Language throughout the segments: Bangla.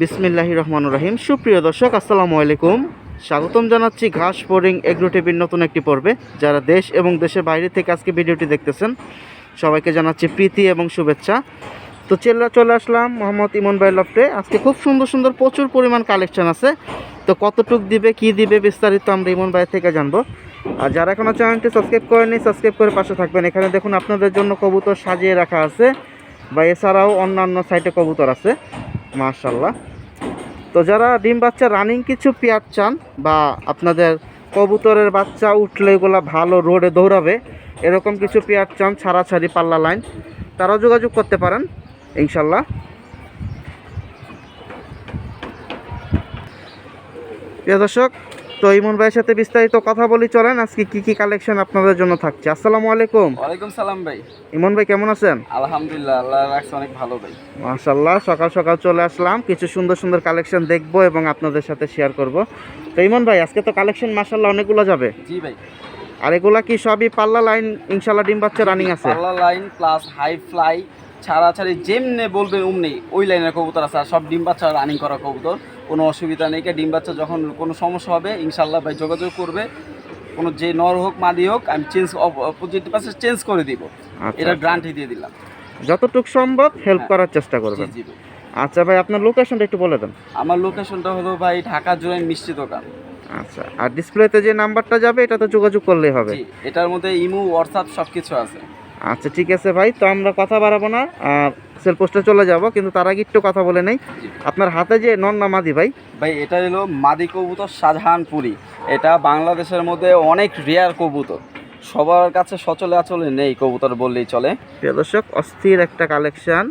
বিসমিল্লাহির রহমান রহিম। সুপ্রিয় দর্শক, আসসালামু আলাইকুম। স্বাগতম জানাচ্ছি ঘাস ফোরিং এগ্রো টিভির নতুন একটি পর্বে। যারা দেশ এবং দেশের বাইরে থেকে আজকে ভিডিওটি দেখতেছেন, সবাইকে জানাচ্ছি প্রীতি এবং শুভেচ্ছা। তো চেল্লা চলে আসলাম মোহাম্মদ ইমন ভাই লফটে। আজকে খুব সুন্দর সুন্দর প্রচুর পরিমাণ কালেকশন আছে। তো কতটুক দিবে, কি দিবে বিস্তারিত আমরা ইমন ভাই থেকে জানব। আর যারা এখনও চ্যানেলটি সাবস্ক্রাইব করেনি সাবস্ক্রাইব করে পাশে থাকবেন। এখানে দেখুন আপনাদের জন্য কবুতর সাজিয়ে রাখা আছে। বা এছাড়াও অন্যান্য সাইটে কবুতর আছে। মার্শাল্লাহ তো যারা ডিম বাচ্চা রানিং কিছু পেয়ার চান বা আপনাদের কবুতরের বাচ্চা উঠলে এগুলো ভালো রোডে দৌড়াবে, এরকম কিছু পেয়ার চান ছাড়াছাড়ি পাল্লা লাইন তারা যোগাযোগ করতে পারেন ইনশাল্লাহ প্রিয় দর্শক তো ইমন ভাইয়ের সাথে বিস্তারিত কথা বলি চলেন আজকে কি কি কালেকশন আপনাদের জন্য থাকছে? আসসালামু আলাইকুম। ওয়ালাইকুম সালাম ভাই। ইমন ভাই কেমন আছেন? আলহামদুলিল্লাহ আল্লাহ রাখছে অনেক ভালো ভাই। মাশাল্লাহ সকাল সকাল চলে আসলাম। কিছু সুন্দর সুন্দর কালেকশন দেখব এবং আপনাদের সাথে শেয়ার করব। তো ইমন ভাই আজকে তো কালেকশন মাশাল্লাহ অনেকগুলো যাবে। জি ভাই। আর এগুলা কি সবই পাল্লা লাইন ইনশাল্লাহ ডিম বাচ্চা রানিং আছে? পাল্লা লাইন প্লাস হাই ফ্লাই ছাড়াছাড়ি যেমনে বলবেন অমনি ওই লাইনের কবুতর আছে আর সব ডিম বাচ্চা রানিং করা কবুতর। কোনো অসুবিধা নেই। ডিম বাচ্চা যখন কোনো সমস্যা হবে ইনশাল্লাহ ভাই যোগাযোগ করবে। কোনো যে নর হোক মাদি হোক আমি চেঞ্জ অপোজিট পাশে চেঞ্জ করে দিব। আচ্ছা, এটা আচ্ছা। গ্রান্টি দিয়ে দিলাম। যতটুক সম্ভব হেল্প হ্যাঁ। করার চেষ্টা করবেন। আচ্ছা ভাই আপনার লোকেশনটা একটু বলে দেন। আমার লোকেশনটা হলো ভাই ঢাকা জুড়ে মিষ্টি দোকান। আচ্ছা আর ডিসপ্লেতে যে নাম্বারটা যাবে এটাতে যোগাযোগ করলেই হবে। এটার মধ্যে ইমু হোয়াটসঅ্যাপ সব কিছু আছে। আচ্ছা ঠিক আছে ভাই তো আমরা কথা বাড়াবো না। সেল পোস্টে চলে যাব কিন্তু তার আগে একটু কথা বলে নেই। আপনার হাতে যে নন না মাদি ভাই। ভাই এটা হলো মাদি কবুতর শাহজাহানপুরি। এটা বাংলাদেশের মধ্যে অনেক রেয়ার কবুতর। সবার কাছে সচলে আচলে নেই কবুতর বললেই চলে। প্রিয় দর্শক অস্থির একটা কালেকশান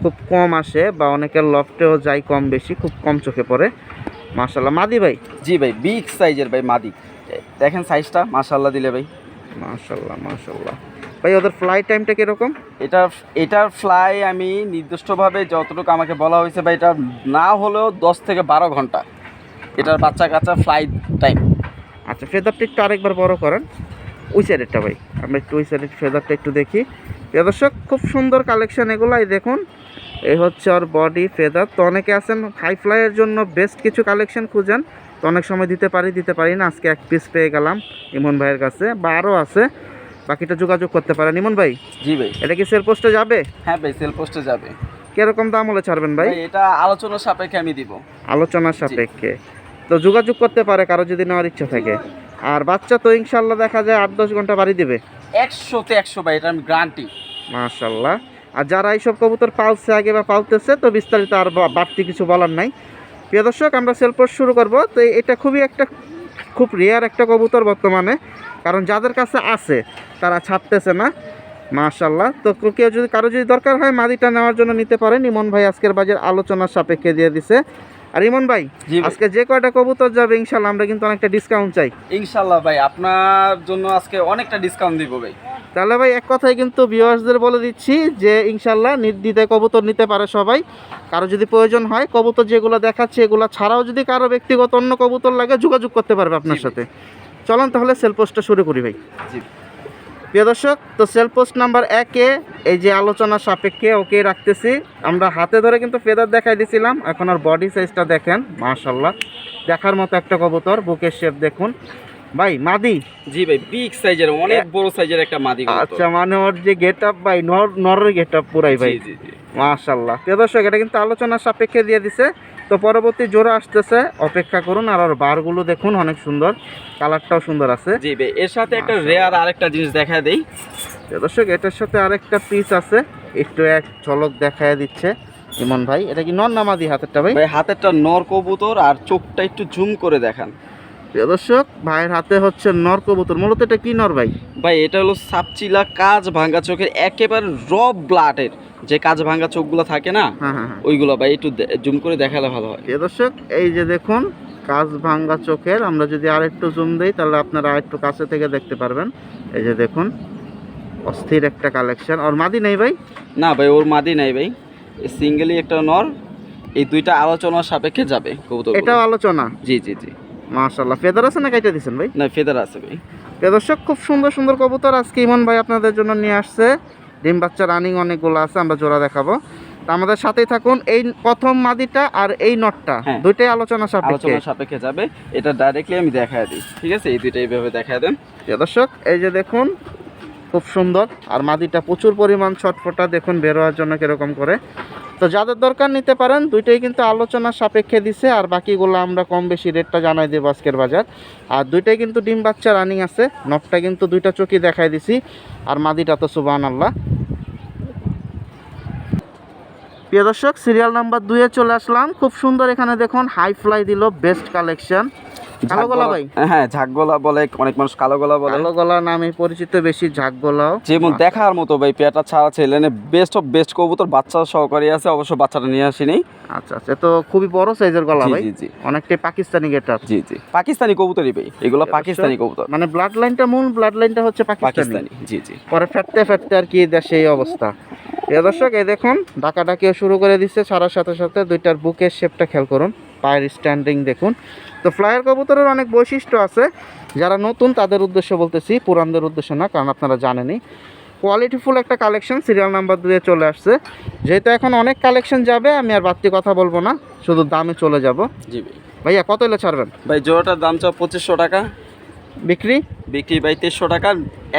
খুব কম আসে বা অনেকের লফটেও যায় কম বেশি খুব কম চোখে পড়ে। মাশাল্লাহ মাদি ভাই? জি ভাই বিগ সাইজের ভাই মাদি। দেখেন সাইজটা মাশাল্লাহ দিলে ভাই। মাশাল্লাহ মাশাল্লাহ ভাই ওদের ফ্লাই টাইমটা কীরকম? এটা এটার ফ্লাই আমি নির্দিষ্টভাবে যতটুকু আমাকে বলা হয়েছে ভাই এটা না হলেও দশ থেকে বারো ঘণ্টা। এটার বাচ্চা কাচ্চা ফ্লাই টাইম আচ্ছা ফেদারটা একটু আরেকবার বড় করেন। ওই সাইডেরটা ভাই আমরা একটু ওই সাইডের ফেদারটা একটু দেখি। দর্শক খুব সুন্দর কালেকশন এগুলাই দেখুন। এই হচ্ছে ওর বডি ফেদার তো অনেকে আছেন হাই ফ্লাইয়ের জন্য বেস্ট কিছু কালেকশন খুঁজেন। তো অনেক সময় দিতে পারি দিতে পারি না আজকে এক পিস পেয়ে গেলাম ইমন ভাইয়ের কাছে বা আরও আছে। বাকিটা যোগাযোগ করতে পারেন। ইমন ভাই? জি ভাই। এটা কি সেল পোস্টে যাবে? হ্যাঁ ভাই সেল পোস্টে যাবে। কীরকম দাম হলে ছাড়বেন ভাই? এটা আলোচনার সাপেক্ষে আমি দিব। আলোচনার সাপেক্ষে। তো যোগাযোগ করতে পারে কারও যদি নেওয়ার ইচ্ছা থাকে। আর বাচ্চা তো ইনশাল্লাহ দেখা যায় আট দশ ঘণ্টা বাড়ি দিবে। একশোতে একশো ভাই এটা আমি গ্রান্টি মাশাল্লাহ আর যারা এইসব কবুতর পালছে আগে বা পালতেছে তো বিস্তারিত আর বাড়তি কিছু বলার নাই। প্রিয় দর্শক আমরা সেলপোর্ট শুরু করব। তো এটা খুবই একটা খুব রেয়ার একটা কবুতর বর্তমানে। কারণ যাদের কাছে আছে তারা ছাড়তেছে না মাশাল্লাহ তো কেউ- যদি কারও যদি দরকার হয় মাদিটা নেওয়ার জন্য নিতে পারেন। ইমন ভাই আজকের বাজার আলোচনার সাপেক্ষে দিয়ে দিছে। আর ইমন ভাই আজকে যে কয়টা কবুতর যাবে ইনশাল্লাহ আমরা কিন্তু অনেকটা ডিসকাউন্ট চাই। ইনশাল্লাহ ভাই আপনার জন্য আজকে অনেকটা ডিসকাউন্ট দিব ভাই। তাহলে ভাই এক কথায় কিন্তু ভিউয়ার্সদের বলে দিচ্ছি যে ইনশাল্লাহ নির্দ্বিধায় কবুতর নিতে পারে সবাই। কারও যদি প্রয়োজন হয় কবুতর যেগুলো দেখাচ্ছে এগুলো ছাড়াও যদি কারও ব্যক্তিগত অন্য কবুতর লাগে যোগাযোগ করতে পারবে আপনার সাথে। চলুন তাহলে সেল পোস্টটা শুরু করি ভাই। জি। প্রিয় দর্শক তো সেল পোস্ট নাম্বার একে এই যে আলোচনার সাপেক্ষে ওকে রাখতেছি। আমরা হাতে ধরে কিন্তু ফেদার দেখাই দিয়েছিলাম এখন আর বডি সাইজটা দেখেন মাশাল্লাহ দেখার মতো একটা কবুতর বুকের শেপ দেখুন। ভাই মাদি? জি ভাই বিগ সাইজের অনেক বড় সাইজের একটা মাদি আচ্ছা মানে ওর যে গেট আপ ভাই নর নরের গেট আপ পুরাই ভাই। মাশাল্লাহ প্রিয় দর্শক এটা কিন্তু আলোচনার সাপেক্ষে দিয়ে দিছে। তো পরবর্তী জোড়া আসতেছে। অপেক্ষা করুন আর ওর বারগুলো দেখুন অনেক সুন্দর। কালারটাও সুন্দর আছে। জি ভাই এর সাথে একটা রেয়ার আরেকটা জিনিস দেখা দেই। দর্শক এটার সাথে আরেকটা পিস আছে। একটু এক ঝলক দেখায় দিচ্ছে। ইমন ভাই এটা কি নর নামাদি হাতেরটা ভাই? ভাই হাতেরটা নর কবুতর আর চোখটা একটু জুম করে দেখান। প্রিয় দর্শক ভাইয়ের হাতে হচ্ছে নর কবুতর। মূলত এটা কি নর ভাই? ভাই এটা হলো সাপচিলা কাজ ভাঙ্গা চোখের একেবারে র ব্লাডের যে কাজ ভাঙ্গা চোখগুলো থাকে না হ্যাঁ হ্যাঁ হ্যাঁ। ওইগুলো ভাই একটু জুম করে দেখালে ভালো হয়। প্রিয় দর্শক এই যে দেখুন কাজ ভাঙ্গা চোখের আমরা যদি আরেকটু জুম দিই তাহলে আপনারা আরেকটু কাছে থেকে দেখতে পারবেন। এই যে দেখুন অস্থির একটা কালেকশন আর মাদি নেই ভাই? না ভাই ওর মাদি নাই ভাই। সিঙ্গেলি একটা নর এই দুইটা আলোচনার সাপেক্ষে যাবে কবুতর এটাও আলোচনা? জি জি জি। মাশাল্লাহ ফেদার আছে না কাইটা দিছেন ভাই? না ফেদার আছে ভাই। দর্শক খুব সুন্দর সুন্দর কবুতর আজকে ইমন ভাই আপনাদের জন্য নিয়ে আসছে। ডিম বাচ্চা রানিং অনেকগুলো আছে আমরা জোড়া দেখাবো। তা আমাদের সাথেই থাকুন এই প্রথম মাদিটা আর এই নটটা। হ্যাঁ। দুইটাই আলোচনা সাপেক্ষে। আলোচনা সাপেক্ষে যাবে এটা ডাইরেক্টলি আমি দেখায় দিই। ঠিক আছে? এই দুইটা এইভাবে দেখা দেন। দর্শক এই যে দেখুন খুব সুন্দর। আর মাদিটা প্রচুর পরিমাণ ছটফটা, দেখুন, বের হওয়ার জন্য কীরকম করে। তো যাদের দরকার নিতে পারেন, দুইটাই কিন্তু আলোচনা সাপেক্ষে দিছে, আর বাকিগুলো আমরা কম বেশি রেটটা জানাই দেবো আজকের বাজার। আর দুইটাই কিন্তু ডিম বাচ্চা রানিং আছে নটটা কিন্তু দুইটা চোখই দেখাই দিছি, আর মাদিটা তো সুবান আল্লাহ প্রিয় দর্শক সিরিয়াল নাম্বার দুইয়ে চলে আসলাম। খুব সুন্দর এখানে দেখুন হাই ফ্লাই দিল বেস্ট কালেকশন কালো গলা ভাই? হ্যাঁ ঝাক গলা বলে অনেক মানুষ কালো গলা বলে। কালো গলা নামে পরিচিত বেশি ঝাঁক গলাও যেমন দেখার মতো ভাই পেয়াটা ছাড়া ছেলে বেস্ট অফ বেস্ট কবুতর বাচ্চা সহকারী আছে অবশ্য বাচ্চাটা নিয়ে আসিনি। আচ্ছা আচ্ছা তো খুবই বড় সাইজের গলা ভাই? জি জি। অনেকটাই পাকিস্তানি গেটার জি জি। পাকিস্তানি কবুতরই ভাই এগুলো পাকিস্তানি কবুতর। মানে ব্লাড লাইনটা মূল ব্লাড লাইনটা হচ্ছে পাকিস্তানি। জি জি। পরে ফেটতে ফেটতে আর কি দেশে এই অবস্থা। প্রিয় দর্শক এই দেখুন ডাকাডাকিও শুরু করে দিচ্ছে। ছাড়ার সাথে সাথে দুইটার বুকের শেপটা খেয়াল করুন। পায়ের স্ট্যান্ডিং দেখুন। তো ফ্লায়ার কবুতরের অনেক বৈশিষ্ট্য আছে। যারা নতুন তাদের উদ্দেশ্য বলতেছি পুরানদের উদ্দেশ্য না কারণ আপনারা জানেনই। কোয়ালিটিফুল একটা কালেকশন সিরিয়াল নাম্বার দুয়ে চলে আসছে। যেহেতু এখন অনেক কালেকশন যাবে আমি আর বাড়তি কথা বলব না শুধু দামে চলে যাব। জি ভাইয়া কত এলে ছাড়বেন? ভাই জোড়াটার দাম চাও পঁচিশশো টাকা। বিক্রি? বিক্রি বাই তেইশশো টাকা,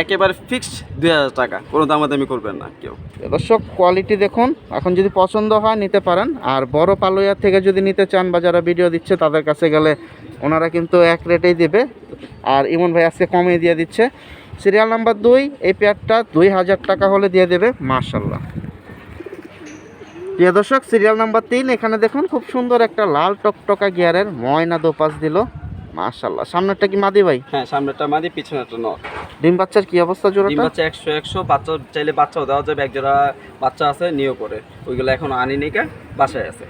একেবারে ফিক্সড দুই হাজার টাকা। কোনো দামাদামি করবেন না কেউ। দর্শক কোয়ালিটি দেখুন। এখন যদি পছন্দ হয়, নিতে পারেন। আর বড় পালোয়ার থেকে যদি নিতে চান বা যারা ভিডিও দিচ্ছে, তাদের কাছে গেলে ওনারা কিন্তু এক রেটেই দেবে। আর ইমন ভাই আজকে কমিয়ে দিয়ে দিচ্ছে। সিরিয়াল নাম্বার দুই, এই পেয়ারটা দুই হাজার টাকা হলে দিয়ে দেবে মার্শাল্লাহ প্রিয় দর্শক সিরিয়াল নাম্বার তিন, এখানে দেখুন, খুব সুন্দর একটা লাল টকটকা গিয়ারের ময়না দোপাস দিল। মার্শাল্লাহ সামনেরটা কি মাদি ভাই? হ্যাঁ সামনেটা মাদি পিছনেটা নর। ডিম বাচ্চার কি অবস্থা ডিম বাচ্চা একশো একশো বাচ্চা চাইলে বাচ্চাও দেওয়া যাবে এক জোড়া বাচ্চা আছে নিয়েও করে ওইগুলো এখন আনি নিকা বাসায় আছে।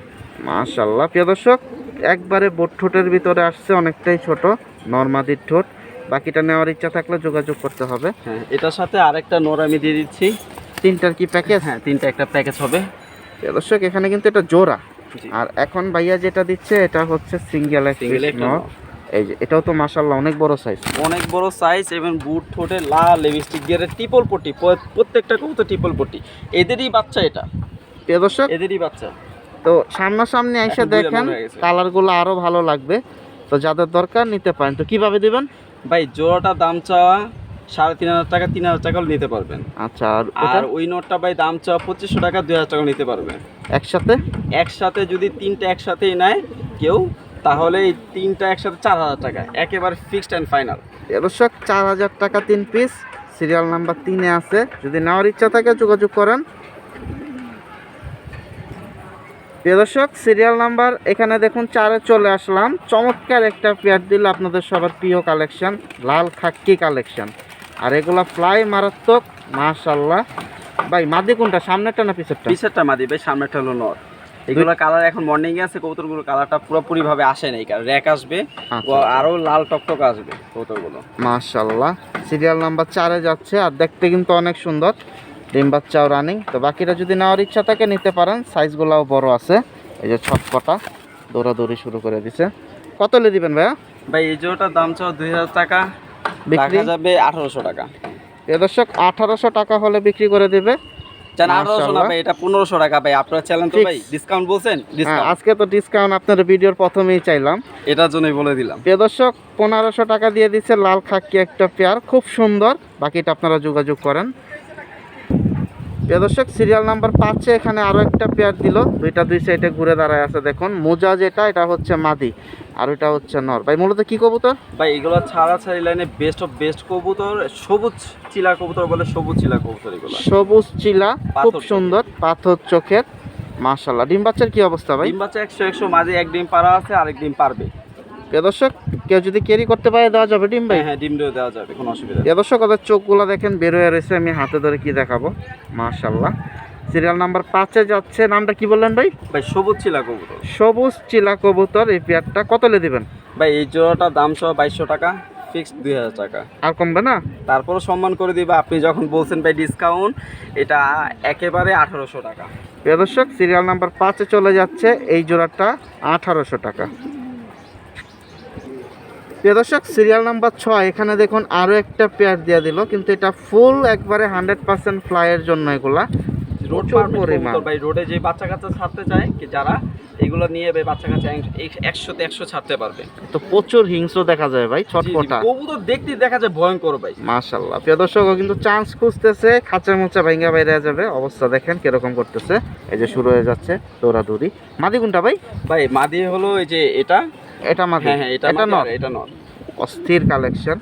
মাশাল্লাহ প্রিয় দর্শক একবারে বোট ঠোঁটের ভিতরে আসছে অনেকটাই ছোট নর্মাদির ঠোঁট। বাকিটা নেওয়ার ইচ্ছা থাকলে যোগাযোগ করতে হবে। হ্যাঁ এটার সাথে আরেকটা নোর আমি দিয়ে দিচ্ছি। তিনটার কি প্যাকেজ হ্যাঁ তিনটা একটা প্যাকেজ হবে। দর্শক এখানে কিন্তু এটা জোড়া। আর এখন ভাইয়া যেটা দিচ্ছে এটা হচ্ছে সিঙ্গেল একটা নর। এই যে এটাও তো মাশাল্লাহ অনেক বড় সাইজ অনেক বড় সাইজ এবং বুট ঠোঁটে লাল লিপস্টিক দিয়ে টিপল পট্টি প- প্রত্যেকটা কবুতর টিপল পট্টি এদেরই বাচ্চা এটা। প্রিয় দর্শক এদেরই বাচ্চা। তো সামনাসামনি এসে দেখেন। কালারগুলো আরও ভালো লাগবে। তো যাদের দরকার নিতে পারেন। তো কীভাবে দেবেন? ভাই জোড়াটা দাম চাওয়া সাড়ে তিন হাজার টাকা তিন হাজার টাকা হলে নিতে পারবেন। আচ্ছা আর ওই নোটটা ভাই দাম চাওয়া পঁচিশশো টাকা দুই হাজার টাকা নিতে পারবেন। একসাথে? একসাথে যদি তিনটা একসাথেই নেয় কেউ তাহলে এই তিনটা একসাথে চার হাজার টাকা একেবারে ফিক্সড অ্যান্ড ফাইনাল দর্শক চার হাজার টাকা তিন পিস সিরিয়াল নাম্বার তিনে আছে। যদি নেওয়ার ইচ্ছা থাকে যোগাযোগ করেন। প্রিয় দর্শক সিরিয়াল নাম্বার এখানে দেখুন চারে চলে আসলাম। চমৎকার একটা পেয়ার দিল আপনাদের সবার প্রিয় কালেকশন লাল খাক্কি কালেকশন আর এগুলা ফ্লাই মারাত্মক মাশাল্লাহ ভাই মাদি কোনটা? সামনেরটা না পিছেরটা? পিসেরটা মাদি ভাই সামনেরটা হলো নর এগুলো কালার এখন মর্নিং এ আছে কবুতরগুলো কালারটা পুরোপুরি ভাবে আসে নাই। কারণ র্যাক আসবে আচ্ছা। ও আরও লাল টকটক আসবে কবুতরগুলো। মাশাল্লাহ সিরিয়াল নাম্বার চারে যাচ্ছে আর দেখতে কিন্তু অনেক সুন্দর। ডিম বাচ্চাও রানিং তো বাকিটা যদি নেওয়ার ইচ্ছা থাকে নিতে পারেন। সাইজগুলোও বড় আছে। এই যে ছটপটা দৌড়াদৌড়ি শুরু করে দিছে। কত লে দিবেন ভাইয়া? ভাই এই জোড়াটার দাম চাও দুই হাজার টাকা। বিক্রি? যাবে আঠারোশো টাকা। এ দর্শক আঠারোশো টাকা হলে বিক্রি করে দিবে। ভাই এটা পনেরোশো টাকা ভাই। আপনার তো ভাই ডিসকাউন্ট বলছেন? হ্যাঁ আজকে তো ডিসকাউন্ট আপনার ভিডিওর প্রথমেই চাইলাম। এটার জন্যই বলে দিলাম। প্রিয় দর্শক পনেরোশো টাকা দিয়ে দিচ্ছে লাল খাকি একটা পেয়ার খুব সুন্দর। বাকিটা আপনারা যোগাযোগ করেন। দর্শক সিরিয়াল নাম্বার পাঁচে এখানে আরও একটা পেয়ার দিল। দুইটা দুই সাইডে ঘুরে দাঁড়ায় আছে দেখুন। মোজা যেটা এটা হচ্ছে মাদি আর ওটা হচ্ছে নর। ভাই মূলত কি কবুতর? ভাই এগুলো ছাড়া ছাড়ি লাইনে বেস্ট অফ বেস্ট কবুতর সবুজ চিলা কবুতর বলে সবুজ চিলা কবুতর এগুলো। সবুজ চিলা খুব সুন্দর পাথর চোখের মাশাল্লাহ ডিম বাচ্চার কি অবস্থা ভাই? ডিম বাচ্চা একশো একশো মাঝে এক ডিম পারা আছে আরেক ডিম পারবে। প্রিয় দর্শক কেউ যদি ক্যারি করতে পারে দেওয়া যাবে ডিম ভাই? হ্যাঁ হ্যাঁ ডিম দেওয়া যাবে কোনো অসুবিধা প্রিয় দর্শক ওদের চোখগুলো দেখেন বের হয়ে রয়েছে আমি হাতে ধরে কি দেখাবো? মাশাল্লাহ সিরিয়াল নাম্বার পাঁচে যাচ্ছে নামটা কি বললেন ভাই? ভাই সবুজ চিলা কবুতর। সবুজ চিলা কবুতর এই পেয়ারটা কত লে দিবেন? ভাই এই জোড়াটা দাম সহ বাইশশো টাকা ফিক্সড দুই হাজার টাকা। আর কমবে না? তারপরও সম্মান করে দিবা আপনি যখন বলছেন ভাই ডিসকাউন্ট এটা একেবারে আঠারোশো টাকা। প্রিয় দর্শক সিরিয়াল নাম্বার পাঁচে চলে যাচ্ছে এই জোড়াটা আঠারোশো টাকা। প্রিয় দর্শক সিরিয়াল নাম্বার ছয়। এখানে দেখুন আরও একটা পেয়ার দিয়ে দিল কিন্তু এটা ফুল একবারে হান্ড্রেড পার্সেন্ট ফ্লাইয়ের জন্য এগুলা। প্রচুর পরিমাণ। ভাই রোডে যে বাচ্চা কাচ্চা ছাড়তে চায় কি যারা এগুলো নিয়ে ভাই বাচ্চা কাচ্চা একশোতে একশো ছাড়তে পারবে। তো প্রচুর হিংস্র দেখা যায় ভাই ছটপটা কবুতর দেখতে দেখা যায় ভয়ঙ্কর ভাই। মাশাল্লাহ প্রিয় দর্শক ও কিন্তু চান্স খুঁজতেছে খাঁচা মোচা ভাঙ্গা বাইরে যাবে অবস্থা দেখেন কীরকম করতেছে। এই যে শুরু হয়ে যাচ্ছে দৌড়াদৌড়ি। মাদি কোনটা ভাই? ভাই মাদি হলো এই যে এটা এটা মাদি হ্যাঁ হ্যাঁ এটা নর এটা নর অস্থির কালেকশন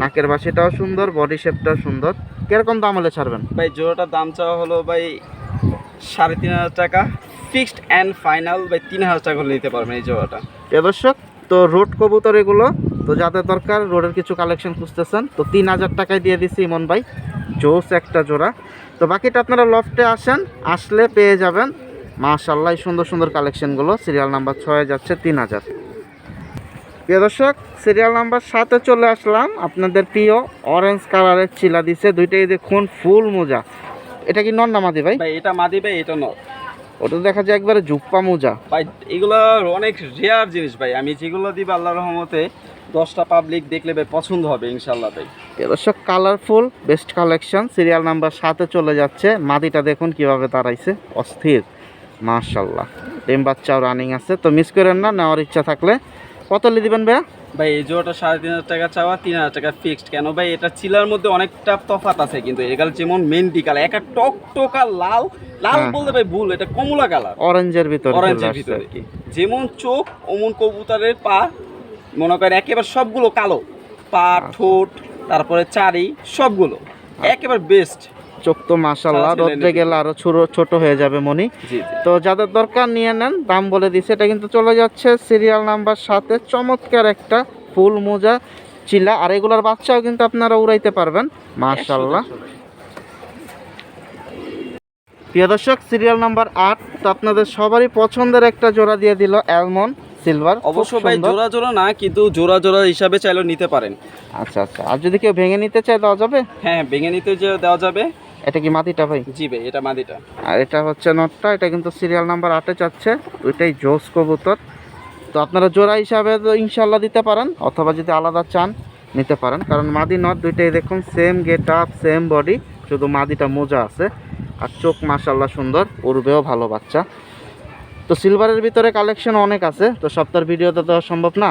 নাকের বাসিটাও সুন্দর বডি শেপটাও সুন্দর। কীরকম দাম হলে ছাড়বেন? ভাই জোড়াটার দাম চাওয়া হলো ভাই সাড়ে তিন হাজার টাকা। ফিক্সড অ্যান্ড ফাইনাল ভাই তিন হাজার টাকা হলে নিতে পারবেন এই জোড়াটা। দর্শক তো রোড কবুতর এগুলো তো যাদের দরকার রোডের কিছু কালেকশন খুঁজতেছেন তো তিন হাজার টাকায় দিয়ে দিছি ইমন ভাই জোস একটা জোড়া। তো বাকিটা আপনারা লফটে আসেন আসলে পেয়ে যাবেন। মাশাল্লাহ সুন্দর সুন্দর কালেকশনগুলো সিরিয়াল নাম্বার ছয়ে যাচ্ছে তিন হাজার। প্রিয় দর্শক সিরিয়াল নাম্বার সাতে চলে আসলাম। আপনাদের প্রিয় অরেঞ্জ কালারের চিলা দিছে। দুইটাই দেখুন ফুল মোজা। এটা কি নন নামাদি ভাই? ভাই এটা মাদি ভাই এটা নর। ওটা দেখা যায় একবারে জুপ্পা মোজা। ভাই এগুলো অনেক রেয়ার জিনিস ভাই। আমি যেগুলো দিব আল্লাহ রহমতে দশটা পাবলিক দেখলে ভাই পছন্দ হবে ইনশাল্লাহ ভাই। দর্শক colourful best collection serial number সাথে চলে যাচ্ছে। মাদিটা দেখুন কীভাবে দাঁড়াইছে অস্থির। মার্শাল্লাহ টেম বাচ্চাও রানিং আছে। তো মিস করেন না নেওয়ার ইচ্ছা থাকলে কত লি দিবেন ভাইয়া? ভাই এই জোড়াটা সাড়ে তিন হাজার টাকা চাওয়া তিন হাজার টাকা ফিক্সড কেন? ভাই এটা চিলার মধ্যে অনেকটা তফাত আছে কিন্তু এগুলো যেমন মেন্টি কালার একটা টক টোকা লাল লাল হ্যাঁ। বলতে ভাই ভুল এটা কমলা কালার অরেঞ্জের ভিতরে অরেঞ্জের ভিতরে যেমন চোখ অমন কবুতরের পা মনে করেন একেবারে সবগুলো কালো। পা ঠোঁট তারপরে চারি সবগুলো। একেবারে বেস্ট চোখ তো ছেলে রোদ্রে গেলে আরও ছোট ছোট হয়ে যাবে মনি তো যাদের দরকার নিয়ে নেন দাম বলে দিছে এটা কিন্তু চলে যাচ্ছে সিরিয়াল নাম্বার সাথে চমৎকার একটা ফুল মোজা চিলা আর এগুলার বাচ্চাও কিন্তু আপনারা উড়াইতে পারবেন। মাশাল্লাহ প্রিয় দর্শক সিরিয়াল নাম্বার আট তো আপনাদের সবারই পছন্দের একটা জোড়া দিয়ে দিল অ্যালমন্ড সিলভার অবশ্য ভাই জোড়া জোড়া না কিন্তু জোড়া জোড়া হিসাবে চাইলেও নিতে পারেন। আচ্ছা আচ্ছা। আর যদি কেউ ভেঙে নিতে চায় দেওয়া যাবে? হ্যাঁ ভেঙে নিতে যে দেওয়া যাবে। এটা কি মাদিটা ভাই? জি ভাই এটা মাদিটা। আর এটা হচ্ছে নটটা এটা কিন্তু সিরিয়াল নাম্বার আটে চাচ্ছে ওইটাই জোস কবুতর। তো আপনারা জোড়া হিসাবে তো ইনশাল্লাহ দিতে পারেন অথবা যদি আলাদা চান নিতে পারেন। কারণ মাদি নট দুইটাই দেখুন same get up same body শুধু মাদিটা মোজা আছে। আর চোখ মাশাল্লাহ সুন্দর উড়বেও ভালো বাচ্চা। তো সিলভারের ভিতরে কালেকশন অনেক আছে তো সপ্তাহের ভিডিওতে দেওয়া সম্ভব না?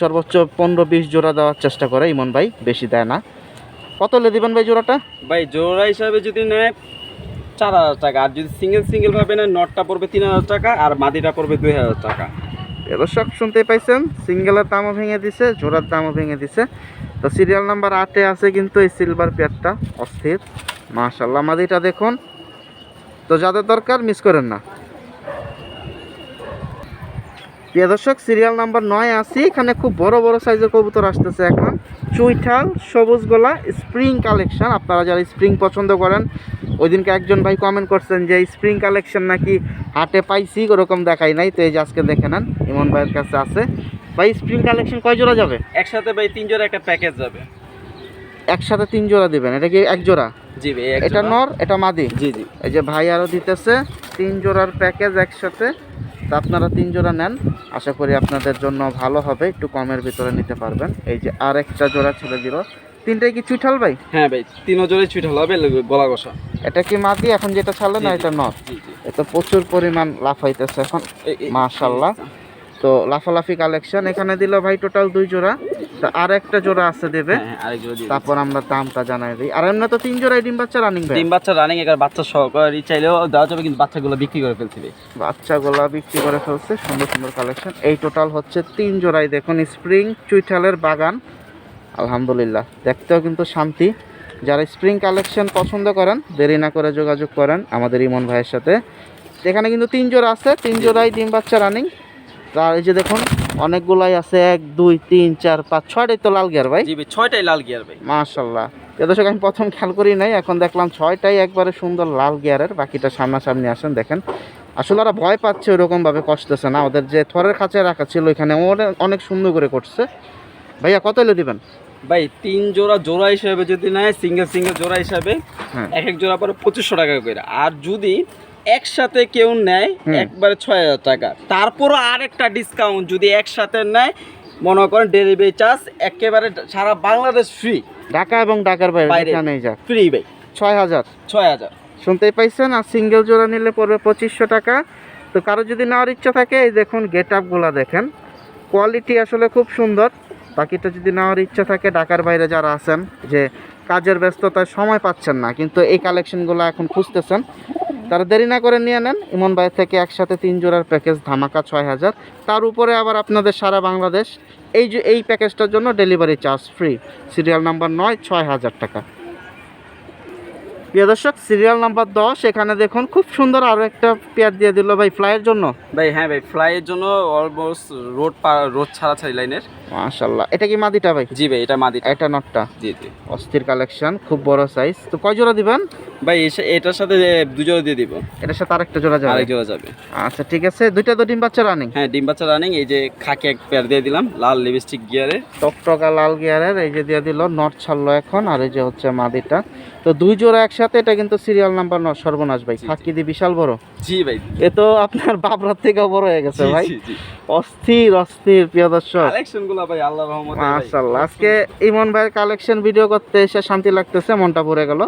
সর্বোচ্চ পনেরো বিশ জোড়া দেওয়ার চেষ্টা করে ইমন ভাই বেশি দেয় না। কত লে দিবেন ভাই জোড়াটা? ভাই জোড়া হিসাবে যদি নেয় চার হাজার টাকা আর যদি সিঙ্গেল সিঙ্গেল ভাবে নেয় নটটা পড়বে তিন হাজার টাকা আর মাদিটা পড়বে দুই হাজার টাকা। দর্শক শুনতে পাইছেন? সিঙ্গেলের দামও ভেঙে দিছে জোড়ার দামও ভেঙে দিছে। তো সিরিয়াল নাম্বার আটে আছে কিন্তু এই সিলভার পেয়ারটা অস্থির। মাশাল্লাহ মাদিটা দেখুন। তো যাদের দরকার মিস করেন না। প্রিয় দর্শক সিরিয়াল নাম্বার নয় আছি। এখানে খুব বড় বড় সাইজের কবুতর আসতেছে এখন। চুইঠাল সবুজ গোলা স্প্রিং কালেকশন আপনারা যারা স্প্রিং পছন্দ করেন ওই দিনকে একজন ভাই কমেন্ট করছেন যে স্প্রিং কালেকশন নাকি হাটে পাইছি ওরকম দেখাই নাই। তো এই যে আজকে দেখে নেন ইমন ভাইয়ের কাছে আছে। ভাই স্প্রিং কালেকশন কয় জোড়া যাবে? একসাথে ভাই তিন জোড়া একটা প্যাকেজ যাবে। একসাথে তিন জোড়া দিবেন? এটা কি এক জোড়া? জি ভাই এটা নর এটা মাদি? জি জি। এই যে ভাই আরও দিতেছে তিন জোড়ার প্যাকেজ একসাথে। তা আপনারা তিন জোড়া নেন। আশা করি আপনাদের জন্য ভালো হবে একটু কমের ভিতরে নিতে পারবেন। এই যে আর একটা জোড়া ছেলে দিল তিনটাই কি চুইঠাল ভাই? হ্যাঁ ভাই তিন জোড়াই ছুটে হবে গলা গোসা এটা কি মাটি এখন যেটা ছাড়লেন না। এটা নট এটা প্রচুর পরিমাণ লাফাইতেছে এখন মাশাল্লাহ তো লাফালাফি কালেকশন এখানে দিল ভাই টোটাল দুই জোড়া। তো আর একটা জোড়া আছে দেবে। হ্যাঁ, হ্যাঁ, তারপর আমরা দামটা জানাই দিই। আর এমনি তো তিন জোড়াই ডিম বাচ্চা রানিং ভাই ডিম বাচ্চা রানিং এগার বাচ্চা সহকারী চাইলেও দেওয়া যাবে কিন্তু বাচ্চাগুলো বিক্রি করে ফেলছি বাচ্চাগুলা বিক্রি করে ফেলছে সুন্দর সুন্দর কালেকশন এই টোটাল হচ্ছে তিন জোড়াই। দেখুন স্প্রিং চুইঠালের বাগান। আলহামদুলিল্লাহ দেখতেও কিন্তু শান্তি। যারা স্প্রিং কালেকশন পছন্দ করেন দেরি না করে যোগাযোগ করেন আমাদের ইমন ভাইয়ের সাথে। এখানে কিন্তু তিন জোড়া আছে তিন জোড়াই ডিম বাচ্চা রানিং তার এই যে দেখুন অনেকগুলাই আছে এক দুই তিন চার পাঁচ ছয়টাই তো লাল গিয়ার ভাই। জি ভাই ছয়টাই লাল গিয়ার ভাই। মাশাল্লাহ। দর্শক আমি প্রথম খেয়াল করি নাই এখন দেখলাম ছয়টাই একবারে সুন্দর লাল গিয়ারের বাকিটা সামনাসামনি আসেন দেখেন। আসলে ওরা ভয় পাচ্ছে ওরকম ভাবে কষতেছে না। ওদের যে থরের খাঁচায় রাখা ছিল এখানে ওরা অনেক সুন্দর করে করছে। ভাইয়া কত এলে দিবেন? ভাই তিন জোড়া জোড়া হিসাবে যদি নেয় সিঙ্গেল সিঙ্গেল জোড়া হিসাবে হ্যাঁ। এক এক জোড়া পরে পঁচিশশো টাকা করে। আর যদি একসাথে কেউ নেয় একবারে ছয় হাজার টাকা। তারপরও আর একটা ডিসকাউন্ট যদি একসাথে নেয় মনে করেন ডেলিভারি চার্জ একেবারে সারা বাংলাদেশ ফ্রি ঢাকা এবং ঢাকার বাইরে ফ্রি ভাই। ছয় হাজার। ছয় হাজার। শুনতেই পাইছেন? আর সিঙ্গেল জোড়া নিলে পড়বে পঁচিশশো টাকা। তো কারও যদি নেওয়ার ইচ্ছা থাকে এই দেখুন গেট আপগুলো দেখেন। কোয়ালিটি আসলে খুব সুন্দর। বাকিটা যদি নেওয়ার ইচ্ছা থাকে ঢাকার বাইরে যারা আছেন যে কাজের ব্যস্ততায় সময় পাচ্ছেন না কিন্তু এই কালেকশনগুলো এখন খুঁজতেছেন তারা দেরি না করে নিয়ে নেন। ইমন ভাই থেকে একসাথে তিন জোড়ার প্যাকেজ ধামাকা ছয় হাজার। তার উপরে আবার আপনাদের সারা বাংলাদেশ। এই যে, এই প্যাকেজটার জন্য delivery charge free serial number নয়, ছয় হাজার টাকা। প্রিয় দর্শক সিরিয়াল নাম্বার দশ এখানে দেখুন খুব সুন্দর আরও একটা পেয়ার দিয়ে দিল ভাই ফ্লাইয়ের জন্য। ভাই হ্যাঁ ভাই ফ্লাইয়ের জন্য অলমোস্ট রোড রোড ছাড়া ছাড়ি লাইনের। মাশাল্লাহ এটা কি মাদিটা ভাই? জি ভাই এটা মাদি এটা নটটা। জি জি। অস্থির কালেকশন খুব বড় সাইজ তো কয় জোড়া দিবেন? ভাই এটার সাথে দুজোড়া দিয়ে দিব। এটার সাথে আরেকটা জোড়া যাবে। আরেক জোড়া যাবে। আচ্ছা ঠিক আছে। দুইটা তো ডিম বাচ্চা রানিং হ্যাঁ ডিম বাচ্চা রানিং এই যে খাকি এক পেয়ার দিয়ে দিলাম লাল লিপস্টিক গিয়ারে টকটকা লাল গিয়ারের এই যে দিয়ে দিল নট ছাড়লো এখন আর এই যে হচ্ছে মাদিটা। তো দুই জোড়া একসাথে এটা কিন্তু সিরিয়াল নাম্বার ন সর্বনাশ ভাই। ফাঁকি দি বিশাল বড়। জি ভাই এ তো আপনার বাবরার থেকেও বড় হয়ে গেছে ভাই। অস্থির অস্থির প্রিয় দর্শক। কালেকশনগুলো ভাই আল্লাহ রহমতে ভাই। মাশাল্লাহ আজকে ইমন ভাইয়ের কালেকশন ভিডিও করতে এসে শান্তি লাগতেছে মনটা ভরে গেল।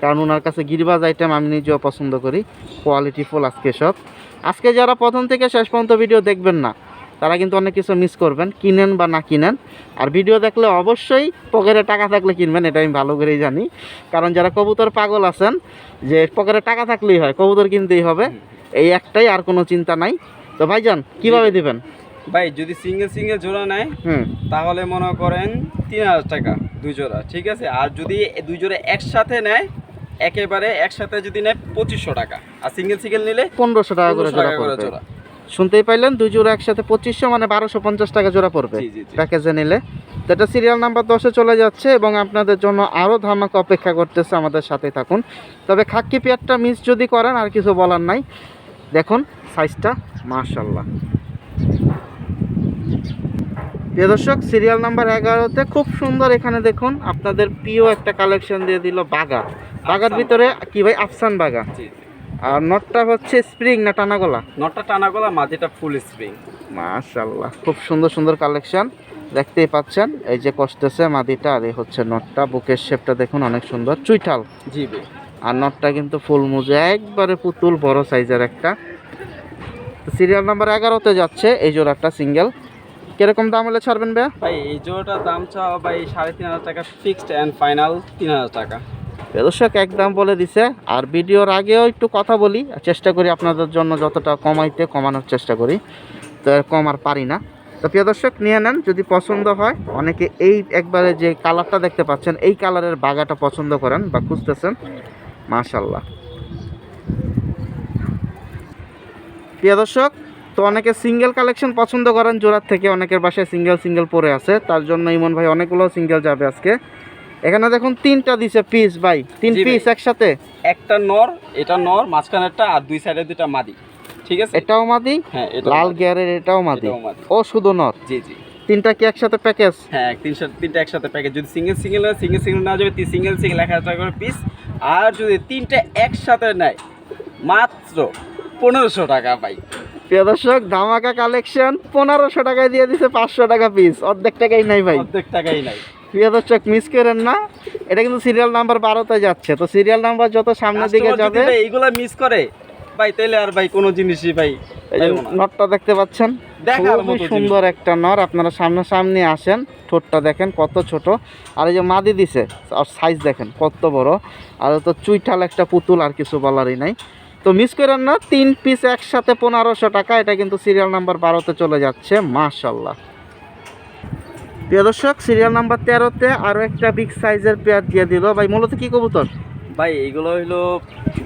কারণ ওনার কাছে গিরিবাজ আইটেম আমি নিজেও পছন্দ করি। কোয়ালিটি ফুল আজকে সব। আজকে যারা প্রথম থেকে শেষ পর্যন্ত ভিডিও দেখবেন না তারা কিন্তু অনেক কিছু মিস করবেন কিনেন বা না কিনেন। আর ভিডিও দেখলে অবশ্যই পকেটে টাকা থাকলে কিনবেন এটা আমি ভালো করেই জানি। কারণ যারা কবুতর পাগল আছেন যে পকেটে টাকা থাকলেই হয় কবুতর কিনতেই হবে। এই একটাই আর কোনো চিন্তা নাই। তো ভাইজান কীভাবে দিবেন? ভাই যদি সিঙ্গেল সিঙ্গেল জোড়া নেয় হুম। তাহলে মনে করেন তিন হাজার টাকা দুই জোড়া ঠিক আছে? আর যদি দুই জোড়া একসাথে নেয় একেবারে একসাথে যদি নেয় পঁচিশশো টাকা। আর সিঙ্গেল সিঙ্গেল নিলে পনেরোশো টাকা করে 1500 জোড়া। শুনতেই পাইলেন দুই জোড়া একসাথে পঁচিশশো মানে বারোশো পঞ্চাশ টাকা জোড়া পড়বে প্যাকেজে নিলে। তো এটা সিরিয়াল নাম্বার দশে চলে যাচ্ছে এবং আপনাদের জন্য আরও ধামাকা অপেক্ষা করতেছে আমাদের সাথে থাকুন। তবে খাক্কি পেয়ারটা মিস যদি করেন আর কিছু বলার নাই। দেখুন সাইজটা মাশাল্লাহ প্রিয় দর্শক সিরিয়াল নাম্বার এগারোতে খুব সুন্দর এখানে দেখুন আপনাদের প্রিয় একটা কালেকশন দিয়ে দিল বাগা। বাগার ভিতরে কি ভাই? আফসান বাগা। আর নটটা হচ্ছে স্প্রিং না টানা গলা নটটা টানা গলা মাঝেটা ফুল স্প্রিং। মাশাল্লাহ খুব সুন্দর সুন্দর কালেকশন দেখতেই পাচ্ছেন। এই যে কষতেছে মাদিটা আর এই হচ্ছে নটটা বুকের শেপটা দেখুন অনেক সুন্দর চুইঠাল। জি ভাই আর নটটা কিন্তু ফুল মুজে একবারে পুতুল বড় সাইজের একটা। সিরিয়াল নাম্বার এগারোতে যাচ্ছে এই জোড়াটা সিঙ্গেল। কীরকম দাম হলে ছাড়বেন ভাইয়া? ভাই এই জোড়াটার দাম চাও ভাই সাড়ে তিন হাজার টাকা ফিক্সড অ্যান্ড ফাইনাল তিন হাজার টাকা। দর্শক একদম বলে দিছে। আর ভিডিওর আগেও একটু কথা বলি চেষ্টা করি আপনাদের জন্য যতটা কমাইতে, কমানোর চেষ্টা করি। তো কম আর পারি না। তো প্রিয় দর্শক, নিয়ে নেন, যদি পছন্দ হয়, অনেকে এই একবারে যে কালারটা দেখতে পাচ্ছেন, এই কালারের বাগাটা পছন্দ করেন বা খুঁজতেছেন মাশাল্লাহ প্রিয় দর্শক, তো অনেকে সিঙ্গেল কালেকশন পছন্দ করেন, জোড়ার থেকে অনেকের বাসায় সিঙ্গেল সিঙ্গেল পরে আছে। তার জন্য ইমন ভাই অনেকগুলো সিঙ্গেল যাবে আজকে। এখানে দেখুন তিনটা দিছে পিস ভাই। তিন পিস একসাথে? একটা নর এটা নর মাঝখানেরটা আর দুই সাইডে দুইটা মাদি। ঠিক আছে? এটাও মাদি? হ্যাঁ লাল গিয়ারের এটাও মাদি। ও শুধু নর? জি জি। তিনটা কি একসাথে প্যাকেজ হ্যাঁ তিনশো তিনটা একসাথে প্যাকেজ যদি সিঙ্গেল সিঙ্গেল হয় সিঙ্গেল সিঙ্গেল না যাবে সিঙ্গেল সিঙ্গেল এক হাজার টাকা করে পিস আর যদি তিনটে একসাথে নেয় মাত্র পনেরোশো টাকা ভাই। প্রিয় দর্শক ধামাকা কালেকশন পনেরোশো টাকায় দিয়ে দিছে পাঁচশো টাকা পিস অর্ধেক টাকাই নাই ভাই। অর্ধেক টাকাই নাই। প্রিয় দর্শক মিস করেন না। এটা কিন্তু সিরিয়াল নাম্বার বারোতে যাচ্ছে। তো সিরিয়াল নাম্বার যত সামনের দিকে যাবে এইগুলা মিস করে ভাই তাইলে আর ভাই কোনো জিনিসই ভাই। নটটা দেখতে পাচ্ছেন? খুবই সুন্দর একটা নর। আপনারা সামনাসামনি আসেন ঠোঁটটা দেখেন কত ছোট। আর এই যে মাদি দিছে আর সাইজ দেখেন কত বড়। আর তো চুইঠাল একটা পুতুল আর কিছু বলারই নাই। তো মিস করেন না তিন পিস একসাথে পনেরোশো টাকা। এটা কিন্তু সিরিয়াল নাম্বার বারোতে চলে যাচ্ছে মাশাল্লাহ প্রিয় দর্শক সিরিয়াল নাম্বার তেরোতে আরও একটা বিগ সাইজের পেয়ার দিয়ে দিল। ভাই মূলত কি কবুতর? ভাই এগুলো হইল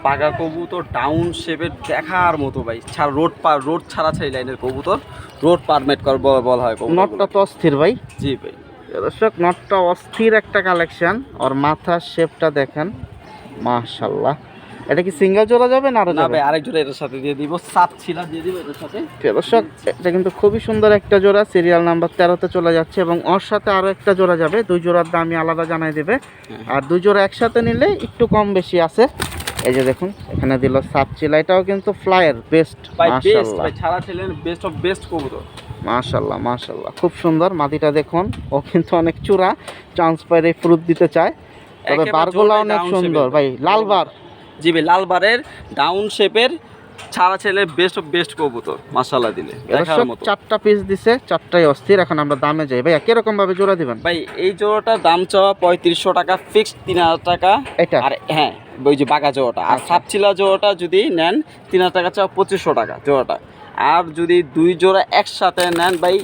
বাঘা কবুতর ডাউন শেপের দেখার মতো ভাই। ছাড়া রোড পার রোড ছাড়া ছাড়ি লাইনের কবুতর। রোড পারমিট কর বলা হয় নটটা তো অস্থির ভাই। জি ভাই। প্রিয় দর্শক নটটা অস্থির একটা কালেকশন ওর মাথার শেপটা দেখেন মাশাল্লাহ এটা কি সিঙ্গেল জোড়া যাবে না আরও যাবে? আরেক জোড়া এটার সাথে দিয়ে দিব। সাত ছিলা দিয়ে দিব এটার সাথে। দর্শক এটা কিন্তু খুবই সুন্দর একটা জোড়া সিরিয়াল নাম্বার তেরোতে চলে যাচ্ছে এবং ওর সাথে আরও একটা জোড়া যাবে দুই জোড়ার দামই আলাদা জানাই দেবে। হ্যাঁ। আর দুই জোড়া একসাথে নিলে একটু কম বেশি আছে। এই যে দেখুন এখানে দিল সাত চিলা এটাও কিন্তু ফ্লায়ার বেস্ট ভাই ছাড়া ছিলেন বেস্ট অফ বেস্ট কবুতর। মাশাল্লাহ মাশাল্লাহ খুব সুন্দর মাটিটা দেখুন ও কিন্তু অনেক চূড়া চান্স পাইরে ফ্রুট দিতে চায়। তবে বারগুলা অনেক সুন্দর ভাই লাল বার জি ভাই লালবারের ডাউন শেপের ছাড়া ছেলে বেস্ট অফ বেস্ট কবুতর মাশাল্লাহ দিলে। দেখার মতো। চারটা পিস দিছে চারটাই অস্থির এখন আমরা দামে যাই। ভাইয়া কীরকম ভাবে জোড়া দিবেন? ভাই এই জোড়াটার দাম চাওয়া পঁয়ত্রিশশো টাকা ফিক্সড তিন হাজার টাকা। এটা? আর হ্যাঁ ওই যে বাঘা জোড়াটা। আর আচ্ছা। সাপচিলা জোড়াটা যদি নেন তিন হাজার টাকা চাওয়া পঁচিশশো টাকা জোড়াটা। আর যদি দুই জোড়া একসাথে নেন ভাই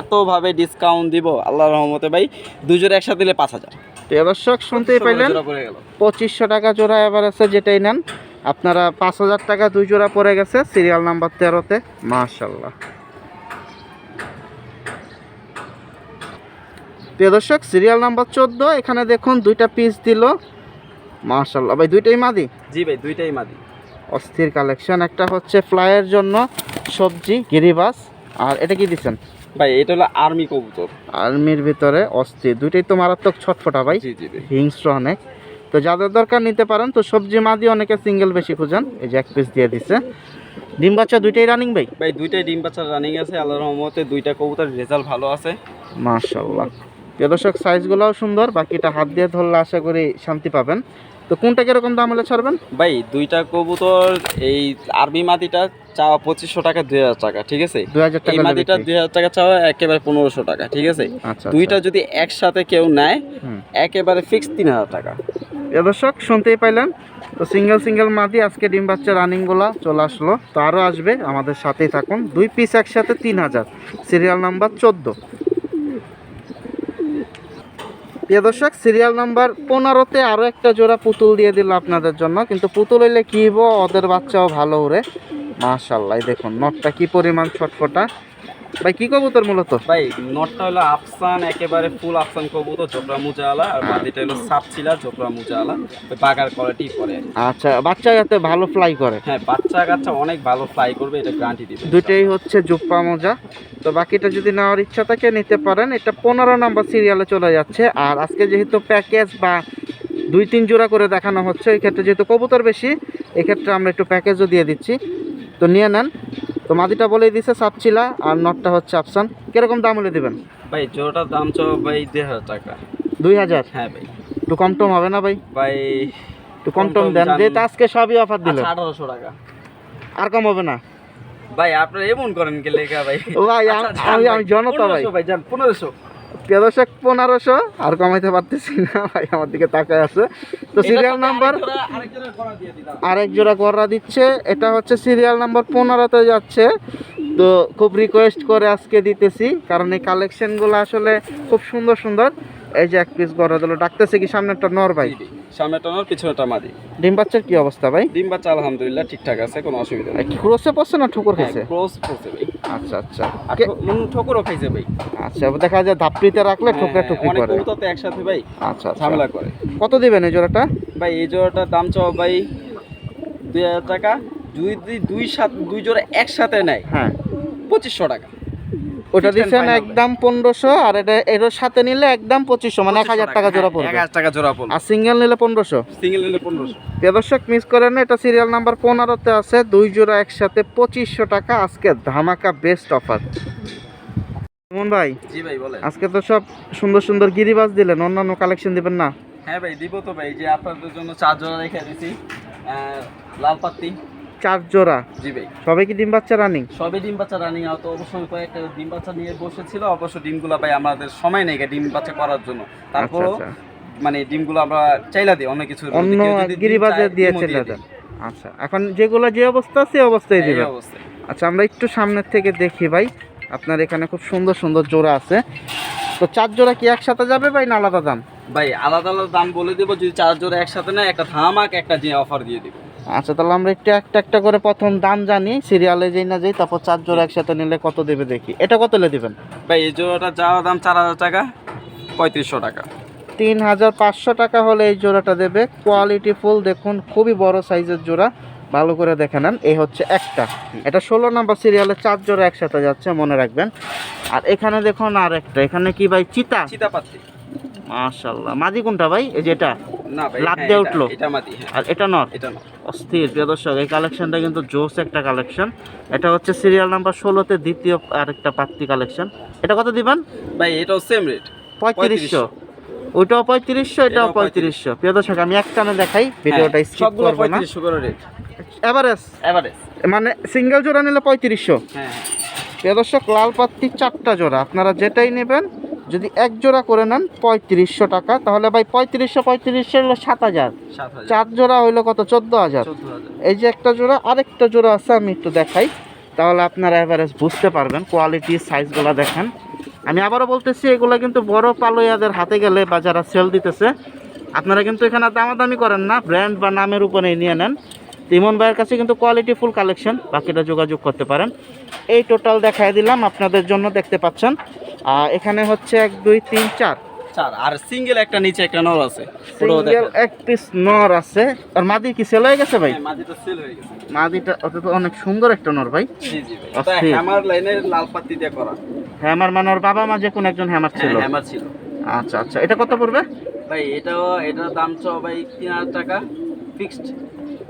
এতভাবে ডিসকাউন্ট দিব আল্লাহ রহমতে ভাই দুই জোড়া একসাথে দিলে পাঁচ হাজার। প্রিয় দর্শক শুনতেই পাইলেন পঁচিশশো টাকা জোড়া এবার আছে যেটাই নেন। আপনারা পাঁচ হাজার টাকা দুই জোড়া পড়ে গেছে সিরিয়াল নাম্বার তেরোতে মাশাল্লাহ প্রিয় দর্শক সিরিয়াল নাম্বার চোদ্দ এখানে দেখুন দুইটা পিস দিল। মাশাল্লাহ ভাই দুইটাই মাদি? জি ভাই দুইটাই মাদি। অস্থির কালেকশন একটা হচ্ছে ফ্লাইয়ের জন্য সবজি গিরিবাস। আর এটা কি দিচ্ছেন? ভাই এটা হলো আর্মি কবুতর। আর্মির ভিতরে অস্থির দুইটাই তো মারাত্মক ছটফটা ভাই। হিংস্র অনেক। তো যাদের দরকার নিতে পারেন তো সবজি মাদি অনেকে সিঙ্গেল বেশি খুঁজেন এই যে এক পিস দিয়ে দিছে। ডিম বাচ্চা দুইটাই রানিং ভাই? ভাই দুইটাই ডিম বাচ্চা রানিং আছে আল্লাহ রহমতে দুইটা কবুতর রেজাল্ট ভালো আছে। মাশাল্লাহ প্রিয় দর্শক সাইজগুলোও সুন্দর বাকিটা হাত দিয়ে ধরলে আশা করি শান্তি পাবেন। তো কোনটা কীরকম দাম হলে ছাড়বেন? ভাই দুইটা কবুতর এই আরবি মাটিটা চাওয়া পঁচিশশো টাকা দুই হাজার টাকা ঠিক আছে? এই মাটিটা দুই হাজার টাকা চাওয়া একেবারে পনেরোশো টাকা ঠিক আছে? আচ্ছা দুইটা যদি একসাথে কেউ নেয় একেবারে ফিক্স তিন হাজার টাকা। দর্শক শুনতেই পাইলেন? তো সিঙ্গেল সিঙ্গেল মাদি আজকে ডিম বাচ্চা রানিংগুলা চলে আসলো। তো আরও আসবে আমাদের সাথেই থাকুন। দুই পিস একসাথে তিন হাজার। সিরিয়াল নাম্বার চোদ্দ। প্রিয় দর্শক সিরিয়াল নাম্বার পনেরোতে আরও একটা জোড়া পুতুল দিয়ে দিল আপনাদের জন্য। কিন্তু পুতুল হইলে কি ওদের বাচ্চাও ভালো উড়ে মাশাল্লাহ দেখুন নটটা কি পরিমাণ ছটফটা। ভাই কি কবুতর মূলত? ভাই নটটা হলো আফসান একেবারে ফুল আফসান কবুতর জোকরা মুজাওয়ালা আর মাটিটা হলো সাপচিলা জোকরা মুজাওয়ালা ওই বাগার কোয়ালিটি করে। কি। আচ্ছা বাচ্চা যাতে ভালো ফ্লাই করে। হ্যাঁ বাচ্চা কাচ্চা অনেক ভালো ফ্লাই করবে এটা গ্যারান্টি দিবে দুইটাই হচ্ছে জুপ্পা মোজা। তো বাকিটা যদি নেওয়ার ইচ্ছা থাকে নিতে পারেন। এটা পনেরো নম্বর সিরিয়ালে চলে যাচ্ছে। আর আজকে যেহেতু প্যাকেজ বা দুই তিন জোড়া করে দেখানো হচ্ছে এই ক্ষেত্রে যেহেতু কবুতর বেশি এক্ষেত্রে আমরা একটু প্যাকেজও দিয়ে দিচ্ছি। তো নিয়ে নেন। তো মাদিটা বলে দিছে সাপচিলা আর নটটা হচ্ছে আফসান কীরকম দাম হলে দিবেন? ভাই জোড়াটার দাম চাও ভাই দেড় হাজার টাকা। দুই হাজার? হ্যাঁ ভাই। একটু কম টম হবে না ভাই? ভাই একটু কম টম দেন। যেহেতু আজকে সবই অফার দিল। আচ্ছা আঠারোশো টাকা। আর কম হবে না? ভাই আপনারা এমন করেন কে লেখা ভাই? ও ভাই, আম- আচ্ছা, আমি- যান আমি জনতা ভাই। ভাই যান পনেরোশো। প্রিয় দর্শক পনেরোশো আর কমাইতে পারতেছি না ভাই আমার দিকে তাকায় আছে। তো সিরিয়াল নাম্বার আরেক জোড়া কররা দিচ্ছে। এটা হচ্ছে সিরিয়াল নাম্বার পনেরোতে যাচ্ছে। তো খুব রিকোয়েস্ট করে আজকে দিতেছি কারণ এই কালেকশনগুলো আসলে খুব সুন্দর সুন্দর। এই যে এক পিস গড়া দিল ডাকতেছে কি সামনেরটা নর ভাই? সামনেটা নর পিছনেটা মাদি। ডিম বাচ্চার কি অবস্থা ভাই? ডিম বাচ্চা আলহামদুলিল্লাহ ঠিকঠাক আছে কোনো অসুবিধা নেই। ক্রোসে পড়ছে না ঠুকুর হ্যাঁ, খাইছে ক্রস করছে ভাই। আচ্ছা আচ্ছা। ঠোকরও খাইছে ভাই। আচ্ছা দেখা যায় ধাপড়িতে রাখলে ঠুকরা হ্যাঁ, ঠুকরি অনেক করে। তো একসাথে ভাই আচ্ছা আচ্ছা। ঝামেলা করে। কত দিবেন এই জোড়াটা? ভাই এই জোড়াটার দাম চাও ভাই দুই হাজার টাকা। দুই দুই দুই সাত দুই জোড়া একসাথে নেয় হ্যাঁ। পঁচিশশো টাকা। ওটা দিচ্ছেন একদম পনেরোশো আর এটা এর সাথে নিলে একদম পঁচিশশো মানে এক হাজার টাকা। জোড়া এক হাজার টাকা জোড়া পড়বে। আর সিঙ্গেল নিলে পনেরোশো। সিঙ্গেল নিলে পনেরোশো। দর্শক মিস করেন না এটা সিরিয়াল নাম্বার পনেরোতে আছে দুই জোড়া একসাথে পঁচিশশো টাকা আজকে ধামাকা বেস্ট অফার সুমন ভাই জি ভাই বলেন। আজকে তো সব সুন্দর সুন্দর গিরিবাজ দিলেন অন্যান্য কালেকশন দিবেন না। হ্যাঁ ভাই দিব তো ভাই যে আপনাদের জন্য চার জোড়া রেখে দিছি লাল পাত্তি চার জোড়া। জি ভাই। সবাই কি ডিম বাচ্চা রানিং সবই ডিম বাচ্চা রানিং আউট অবশ্যই কয়েকটা ডিম বাচ্চা নিয়ে বসেছিল। অবশ্য ডিমগুলো ভাই আমাদের সময় নেই ডিম বাচ্চা করার জন্য। তারপরও আচ্ছা, মানে ডিমগুলো আমরা চাইলা দিই অন্য কিছু অন্য গিরিবাজে দিয়ে যান আচ্ছা এখন যেগুলো যে অবস্থা সে অবস্থায় অবস্থায়। আচ্ছা আমরা একটু সামনের থেকে দেখি ভাই। আপনার এখানে খুব সুন্দর সুন্দর জোড়া আছে। তো চার জোড়া কি একসাথে যাবে ভাই না আলাদা দাম? ভাই আলাদা আলাদা দাম বলে দেবো যদি চার জোড়া একসাথে না একটা ধামাক একটা যে অফার দিয়ে দিব। আচ্ছা তাহলে আমরা একটু একটা একটা করে প্রথম দাম জানি সিরিয়ালে যাই না যাই তারপর চার জোড়া একসাথে নিলে কত দেবে দেখি। এটা কত লে দিবেন? ভাই এই জোড়াটা যাওয়া দাম চার হাজার টাকা পঁয়ত্রিশশো টাকা। তিন হাজার পাঁচশো টাকা হলে এই জোড়াটা দেবে। কোয়ালিটি ফুল দেখুন খুবই বড় সাইজের জোড়া। ভালো করে দেখে নেন এই হচ্ছে একটা। এটা ষোলো নাম্বার সিরিয়ালে চার জোড়া একসাথে যাচ্ছে মনে রাখবেন। আর এখানে দেখুন আর একটা। এখানে কি ভাই? চিতা। চিতাপাত্রি মাশাল্লাহ মাঝি কোনটা ভাই? এই যে এটা? না লাফ হ্যাঁ, দিয়ে উঠল। মাদি হ্যাঁ। আর এটা নট অস্থির প্রিয় দর্শক এই কালেকশনটা কিন্তু জোস একটা কালেকশন। এটা হচ্ছে সিরিয়াল নাম্বার ষোলোতে দ্বিতীয় আরেকটা পাত্তি কালেকশন। এটা কত দিবেন? ভাই এটাও সেম রেট পঁয়ত্রিশশো। ওইটাও পঁয়ত্রিশশো এটাও পঁয়ত্রিশশো। প্রিয় দর্শক আমি এক টানে দেখাই ভিডিওটা হ্যাঁ, স্কিপ সবগুলো না। এভারেজ এভারেজ মানে সিঙ্গেল জোড়া নিলে পঁয়ত্রিশশো। হ্যাঁ প্রিয় দর্শক লাল পাত্তি চারটা জোড়া। আপনারা যেটাই নেবেন যদি এক জোড়া করে নেন পঁয়ত্রিশশো টাকা। তাহলে ভাই পঁয়ত্রিশশো পঁয়ত্রিশশো হলো সাত হাজার। চার জোড়া হইল কত? চোদ্দ হাজার। চোদ্দ হাজার। এই যে একটা জোড়া আরেকটা জোড়া আছে আমি একটু দেখাই। তাহলে আপনারা এভারেজ বুঝতে পারবেন কোয়ালিটি সাইজগুলো দেখেন। আমি আবারও বলতেছি, এগুলো কিন্তু বড় পালোয়াদের হাতে গেলে বা যারা সেল দিতেছে, আপনারা কিন্তু এখানে দামাদামি করেন না ব্র্যান্ড বা নামের উপরে নিয়ে নেন। তিমন ভাইয়ের কাছে কিন্তু কোয়ালিটি ফুল কালেকশন বাকিটা যোগাযোগ করতে পারেন। এই টোটাল দেখায় দিলাম, আপনাদের জন্য দেখতে পাচ্ছেন। এখানে হচ্ছে এক, দুই, তিন, চার। চার আর সিঙ্গেল একটা নিচে একটা নর আছে। সিঙ্গেল এক পিস নর আছে। আর মাদি কি সেল হয়ে গেছে ভাই? হ্যাঁ, মাঝিটা সেল হয়ে গেছে। মাদিটা ওটা তো অনেক সুন্দর একটা নর ভাই। জি জি ভাই হ্যামার লাইনের লাল পাত্তি দিয়ে করা। হ্যামার মানে ওর বাবা মা যে কোন একজন হ্যামার ছিল। হ্যাঁ হ্যামার ছিল। আচ্ছা আচ্ছা। এটা কত পড়বে? ভাই এটাও এটার দাম চ ভাই তিন হাজার টাকা। ফিক্সড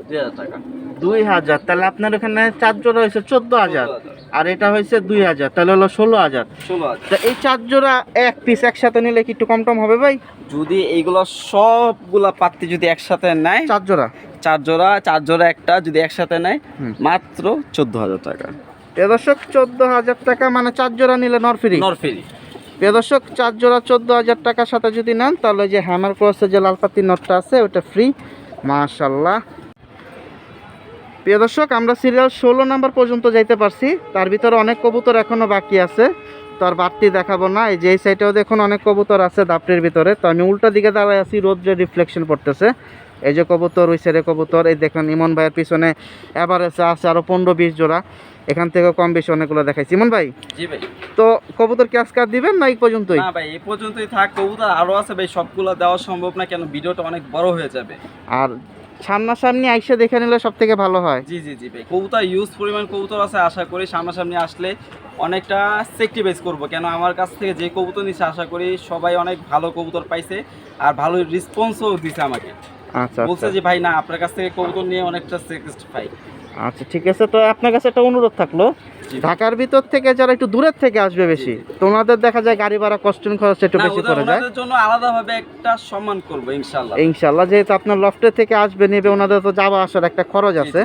দুই হাজার টাকা। দুই হাজার। তাহলে আপনার ওখানে চার জোড়া হয়েছে চোদ্দ হাজার। 14,000 আর এটা হয়েছে দুই হাজার তাহলে হলো ষোলো হাজার। ষোলো হাজার। এই চার জোড়া এক পিস একসাথে নিলে কি একটু কম টম হবে ভাই? যদি এইগুলো সবগুলা পাত্তি যদি একসাথে নেয় চার জোড়া? চার জোড়া চার জোড়া একটা যদি একসাথে নেয় মাত্র চোদ্দ হাজার টাকা। প্রিয় দর্শক চোদ্দ হাজার টাকা মানে চার জোড়া নিলে নর ফ্রি। নরফেরি প্রিয় দর্শক চার জোড়া চোদ্দ হাজার টাকার সাথে যদি নেন তাহলে যে হ্যামার ক্রসের যে লালপাতি নটটা আছে ওটা ফ্রি মাশাল্লাহ প্রিয় দর্শক আমরা সিরিয়াল ষোলো নাম্বার পর্যন্ত যাইতে পারছি। তার ভিতরে অনেক কবুতর এখনও বাকি আছে। তো আর বাড়তি দেখাবো না। এই যে এই সাইডেও দেখুন অনেক কবুতর আছে দাপটির ভিতরে। তো আমি উল্টা দিকে দাঁড়ায় আছি রোদ্রের রিফ্লেকশন পড়তেছে। এই যে কবুতর ওই সাইডে কবুতর। এই দেখুন ইমন ভাইয়ের পিছনে এভারেজে আছে আরও পনেরো বিশ জোড়া। এখান থেকেও কম বেশি অনেকগুলো দেখাইছি। ইমন ভাই? জি ভাই। তো কবুতর কি আজকে দিবেন না এই পর্যন্তই? না ভাই এই পর্যন্তই থাক। কবুতর আরও আছে ভাই সবগুলো দেওয়া সম্ভব না কেন ভিডিওটা অনেক বড় হয়ে যাবে। আর সামনাসামনি আইসে দেখে নিলে সব থেকে ভালো হয়। জি জি জি ভাই। কবুতর ইউজ পরিমাণ কবুতর আছে আশা করি সামনাসামনি আসলে অনেকটা সেক্টিভাইজ করব। কেন আমার কাছ থেকে যে কবুতর নিচ্ছে আশা করি সবাই অনেক ভালো কবুতর পাইছে আর ভালো রেসপন্সও দিছে আমাকে। আচ্ছা বলছে আচ্ছা যে ভাই না আপনার কাছ থেকে কবুতর নিয়ে অনেকটা স্যাটিসফাই আচ্ছা ঠিক আছে। তো আপনার কাছে একটা অনুরোধ থাকল। ঢাকার ভিতর থেকে যারা একটু দূরের থেকে আসবে বেশি জি, তো ওনাদের দেখা যায় গাড়ি ভাড়া কস্টিং খরচ একটু বেশি পড়ে যায়। জন্য আলাদাভাবে একটা সম্মান করব ইনশাল্লাহ ইনশাল্লাহ যেহেতু আপনার লফটের থেকে আসবে নেবে ওনাদের তো যাওয়া আসার একটা খরচ আছে।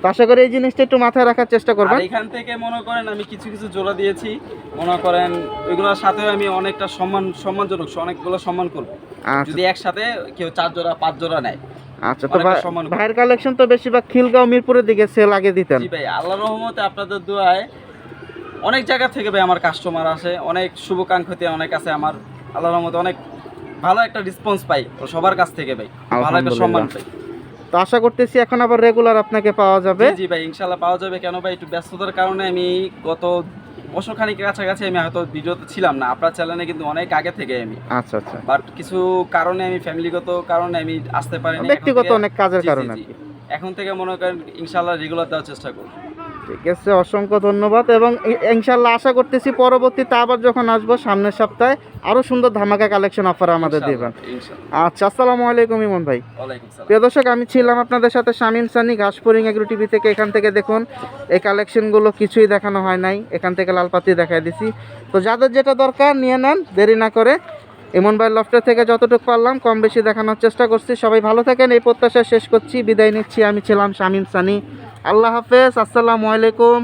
তো আশা করি এই জিনিসটা একটু মাথায় রাখার চেষ্টা করবেন। এখান থেকে মনে করেন আমি কিছু কিছু জোড়া দিয়েছি। মনে করেন ওইগুলোর সাথে আমি অনেকটা সম্মান সম্মানজনক অনেকগুলো সম্মান করব। আচ্ছা। যদি একসাথে কেউ চার জোড়া পাঁচ জোড়া নেয়। আচ্ছা তো। ভাইয়ের কালেকশন তো বেশিরভাগ খিলগাঁও মিরপুরের দিকে সেল আগে দিতেন। জি ভাই আল্লাহ রহমতে আপনাদের দোয়ায় অনেক জায়গা থেকে ভাই আমার কাস্টমার আসে অনেক শুভকাঙ্ক্ষিত অনেক আছে আমার। আল্লাহ রহমতে অনেক ভালো একটা রেসপন্স পাই সবার কাছ থেকে ভাই ভালো একটা সম্মান পাই। তো আশা করতেছি এখন আবার রেগুলার আপনাকে পাওয়া যাবে। জি ভাই ইনশাল্লাহ পাওয়া যাবে। কেন ভাই একটু ব্যস্ততার কারণে আমি গত বছর খানিকের কাছাকাছি আমি হয়তো ভিডিওতে ছিলাম না আপনার চ্যানেলে কিন্তু অনেক আগে থেকে আমি। আচ্ছা আচ্ছা। বাট কিছু কারণে আমি ফ্যামিলিগত কারণে আমি আসতে পারিনি ব্যক্তিগত অনেক কাজের কারণে। এখন থেকে মনে করেন ইনশাল্লাহ রেগুলার দেওয়ার চেষ্টা করব। ঠিক আছে অসংখ্য ধন্যবাদ এবং ইনশাল্লাহ আশা করতেছি পরবর্তীতে আবার যখন আসব সামনের সপ্তাহে আরও সুন্দর ধামাকা কালেকশন অফার আমাদের দিবেন। আচ্ছা আসসালামু আলাইকুম ইমন ভাই। প্রিয় দর্শক আমি ছিলাম আপনাদের সাথে শামিম সানি ঘাসপুরিং এগ্রো টিভি থেকে। এখান থেকে দেখুন এই কালেকশনগুলো কিছুই দেখানো হয় নাই। এখান থেকে লালপাতি দেখাই দিছি। তো যাদের যেটা দরকার নিয়ে নেন দেরি না করে। ইমন ভাই লফটার থেকে যতটুকু পারলাম, কম বেশি দেখানোর চেষ্টা করছি। সবাই ভালো থাকেন, এই প্রত্যাশা শেষ করছি। বিদায় নিচ্ছি, আমি ছিলাম শামিম সানি। আল্লাহ হাফেজ, আসসালামু আলাইকুম।